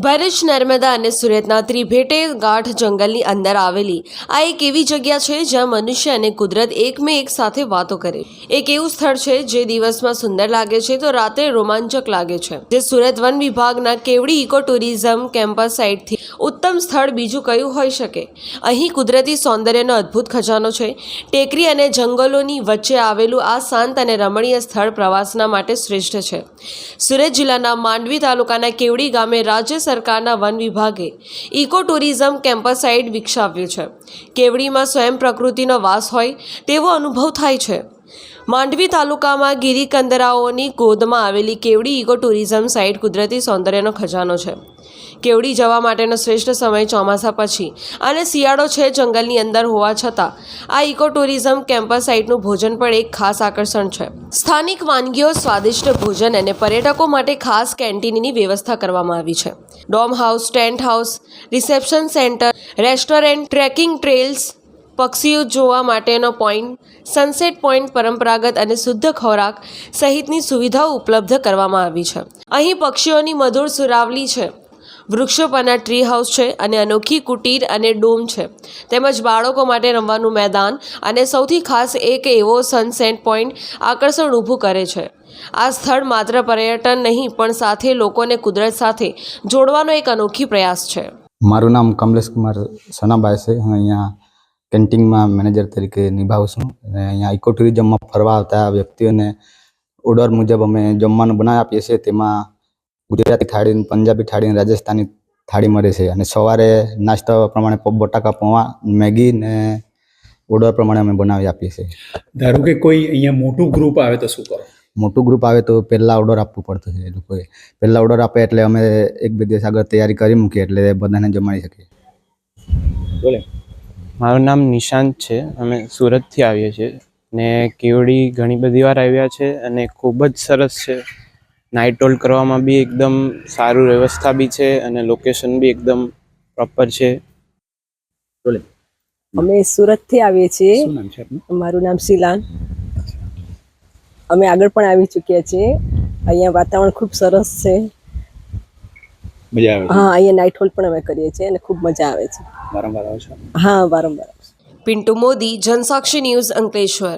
ભરૂચ, નર્મદા અને સુરતના ત્રિભેટે ગાઢ જંગલની અંદર આવેલી આ એક એવી જગ્યા છે જ્યાં મનુષ્ય અને કુદરત એકમે એક સાથે વાતો કરે. એક એવું સ્થળ છે જે દિવસમાં સુંદર લાગે છે તો રાત્રે રોમાંચક લાગે છે. જે સુરત વન વિભાગના કેવડી ઇકો ટુરિઝમ કેમ્પસ સાઇટથી ઉત્તમ સ્થળ બીજું કયું હોઈ શકે? અહીં કુદરતી સૌંદર્યનો અદ્ભુત ખજાનો છે. ટેકરી અને જંગલોની વચ્ચે આવેલું આ શાંત અને રમણીય સ્થળ પ્રવાસના માટે શ્રેષ્ઠ છે. સુરત જિલ્લાના માંડવી તાલુકાના કેવડી ગામે રાજ્ય સરકારના વન વિભાગે ઇકો ટુરિઝમ કેમ્પસ સાઇટ વિકસાવ્યું છે. કેવડીમાં સ્વયં પ્રકૃતિનો વાસ હોય તેવો અનુભવ થાય છે. માંડવી તાલુકામાં ગિરિકંદરાઓની ગોદમાં આવેલી કેવડી ઇકો ટુરિઝમ સાઇટ કુદરતી સૌંદર્યનો ખજાનો છે. કેવડી જવા માટેનો શ્રેષ્ઠ સમય ચોમાસા પછી અને શિયાળો છે જંગલની અંદર હોવા છતાં, આ ઇકો ટુરિઝમ કેમ્પસ સાઇટનું ભોજન પણ એક ખાસ આકર્ષણ છે. સ્થાનિક વાનગીઓ, સ્વાદિષ્ટ ભોજન અને પર્યટકો માટે ખાસ કેન્ટીનની વ્યવસ્થા કરવામાં આવી છે. Dome house, tent house, reception centre, restaurant, trekking trails પક્ષીઓ જોવા માટેનો પોઈન્ટ સનસેટ પોઈન્ટ પરંપરાગત અને શુદ્ધ ખોરાક સહિતની સુવિધાઓ ઉપલબ્ધ કરવામાં આવી છે. અહીં પક્ષીઓની મધુર સુરાવલી છે. વૃક્ષો પરના ટ્રી હાઉસ છે અને અનોખી કુટીર અને ડોમ છે. તેમજ બાળકો માટે રમવાનું મેદાન અને સૌથી ખાસ એક એવો સનસેટ પોઈન્ટ આકર્ષણ ઊભું કરે છે. આ સ્થળ માત્ર પર્યટન નહીં, પણ સાથે લોકોને કુદરત સાથે જોડવાનો એક અનોખી પ્રયાસ છે. મારું નામ કમલેશ કુમાર સનાભાઈ છે અહીંયા કેન્ટીનમાં મેનેજર તરીકે નિભાવું છું અને અહીંયા ઇકો ટુરિઝમમાં ફરવા આવતા વ્યક્તિઓને ઓર્ડર મુજબ અમે જમવાનું બનાવી આપીએ છીએ. તેમાં ગુજરાતી થાળી પંજાબી થાળી અને રાજસ્થાની થાળી મળે છે. અને સવારે નાસ્તા પ્રમાણે બટાકા પૌવા મેગી ને ઓર્ડર પ્રમાણે અમે બનાવી આપીએ છીએ. ધારો કે કોઈ અહીંયા મોટું ગ્રુપ આવે તો શું કરો? મોટું ગ્રુપ આવે તો પહેલાં ઓર્ડર આપવું પડતું છે એ લોકોએ. પહેલાં ઓર્ડર આપે એટલે અમે એક બે દિવસ આગળ તૈયારી કરી મૂકીએ એટલે બધાને જમાડી શકીએ. બોલે. મારું નામ નિશાંત છે. અમે સુરતથી આવીએ છીએ ને કેવડી ઘણી બધી વાર આવ્યા છે અને ખૂબ જ સરસ છે. નાઇટ હોલ્ડ કરવામાં બી એકદમ સારું વ્યવસ્થા બી છે અને લોકેશન બી એકદમ પ્રોપર છે. અમે સુરતથી આવીએ છીએ. મારું નામ શિલાન. અમે આગળ પણ આવી ચૂક્યા છીએ. અહીંયા વાતાવરણ ખૂબ સરસ છે. મજા આવે હા અહીંયા નાઇટ હોલ પણ અમે કરીએ છીએ અને ખૂબ મજા આવે છે. વારંવાર આવો છો? હા વારંવાર પિન્ટુ મોદી જનસાક્ષી ન્યૂઝ અંકલેશ્વર.